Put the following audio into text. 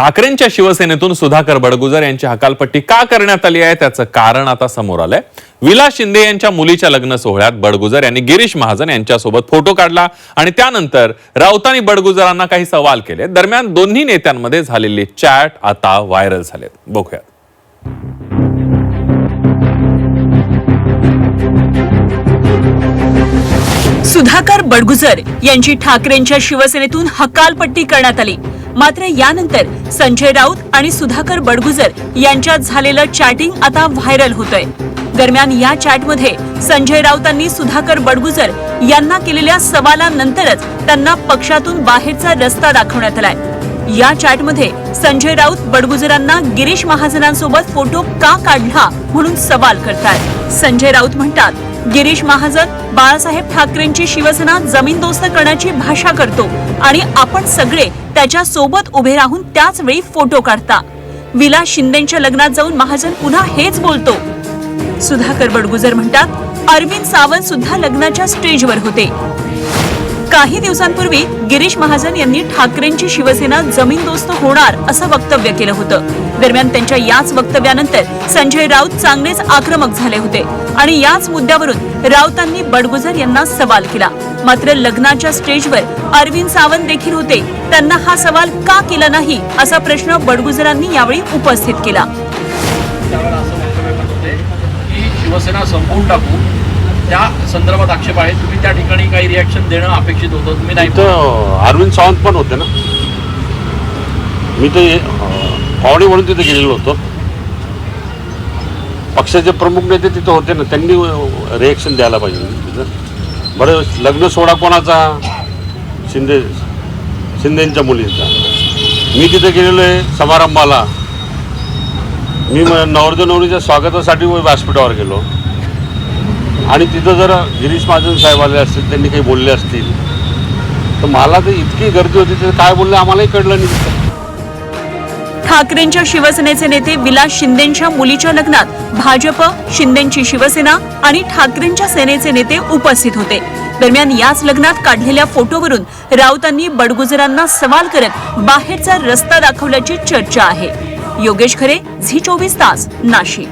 ठाकरेंच्या शिवसेनेतून सुधाकर बडगुजर यांची हकालपट्टी का करण्यात आली आहे? त्याचं कारण आता समोर आलंय. विलास शिंदे यांच्या मुलीच्या लग्न सोहळ्यात बडगुजर यांनी गिरीश महाजन यांच्यासोबत फोटो काढला आणि त्यानंतर राऊतांनी बडगुजरांना काही सवाल केले. दरम्यान दोन्ही नेत्यांमध्ये झालेले चॅट आता व्हायरल झालेत. बघूयात. सुधाकर बडगुजर यांची ठाकरेंच्या शिवसेनेतून हकालपट्टी करण्यात आली. मात्र यानंतर संजय राऊत आणि सुधाकर बडगुजर यांच्यात झालेलं चॅटिंग आता व्हायरल होतंय. दरम्यान या चॅटमध्ये संजय राऊतांनी सुधाकर बडगुजर यांना केलेल्या सवालानंतरच त्यांना पक्षातून बाहेरचा रस्ता दाखवण्यात आलाय. या चॅटमध्ये संजय राऊत बडगुजरांना गिरीश महाजनांसोबत फोटो का काढला म्हणून सवाल करतात संजय राऊत म्हणतात गिरीश महाजन बाळासाहेब ठाकरेंची शिवसेना जमीनदोस्त करण्याची भाषा करतो आणि आपण सगळे त्याच्या सोबत उभे राहून त्याच वेळी फोटो काढता. विलास शिंदेच्या लग्नात जाऊन महाजन पुन्हा हेच बोलतो. सुधाकर बडगुजर म्हणतात अरविंद सावंत सुद्धा लग्नाच्या स्टेजवर होते. काही दिवसांपूर्वी गिरीश महाजन यांनी ठाकरेंची शिवसेना जमीनदोस्त होणार असं वक्तव्य केलं होतं. दरम्यान त्यांच्या याच वक्तव्यानंतर संजय राऊत चांगलेच आक्रमक झाले होते आणि याच मुद्द्यावरून राऊतांनी बडगुजर यांना सवाल केला. मात्र लग्नाच्या स्टेजवर अरविंद सावंत देखील होते. त्यांना हा सवाल का केला नाही असा प्रश्न बडगुजरांनी यावेळी उपस्थित केला. शिवसेना संपवून टाकू. त्या संदर्भात आक्षेप आहे तुम्ही त्या ठिकाणी काही रिॲक्शन देणं अपेक्षित होतं. तुम्ही नाही तिथं अरविंद सावंत पण होते ना. मी ते अं, पाहुणे म्हणून तिथे गेलेलो होतो. पक्षाचे प्रमुख नेते तिथं होते ना त्यांनी रिएक्शन द्यायला पाहिजे तिथं. बरं लग्न सोहळा कोणाचा? शिंदे शिंदेच्या मुलींचा. मी तिथे गेलेलो आहे समारंभाला. मी म- नवरदेव नवरीच्या स्वागतासाठी व्यासपीठावर गेलो. आणि तिथं जर गिरीश महाजन साहेब आले असतील त्यांनी काही बोलले असतील तर मला तर इतकी गर्दी होती ते काय बोलले आम्हालाही कळलं नाही ठाकरेंच्या शिवसेनेचे नेते विलास शिंदेच्या मुलीच्या लग्नात भाजप शिंदेची शिवसेना आणि ठाकरेंच्या सेनेचे नेते उपस्थित होते. दरम्यान याच लग्नात काढलेल्या फोटोवरून राऊतांनी बडगुजरांना सवाल करत बाहेरचा रस्ता दाखवल्याची चर्चा आहे. योगेश खरे झी चोवीस तास नाशिक.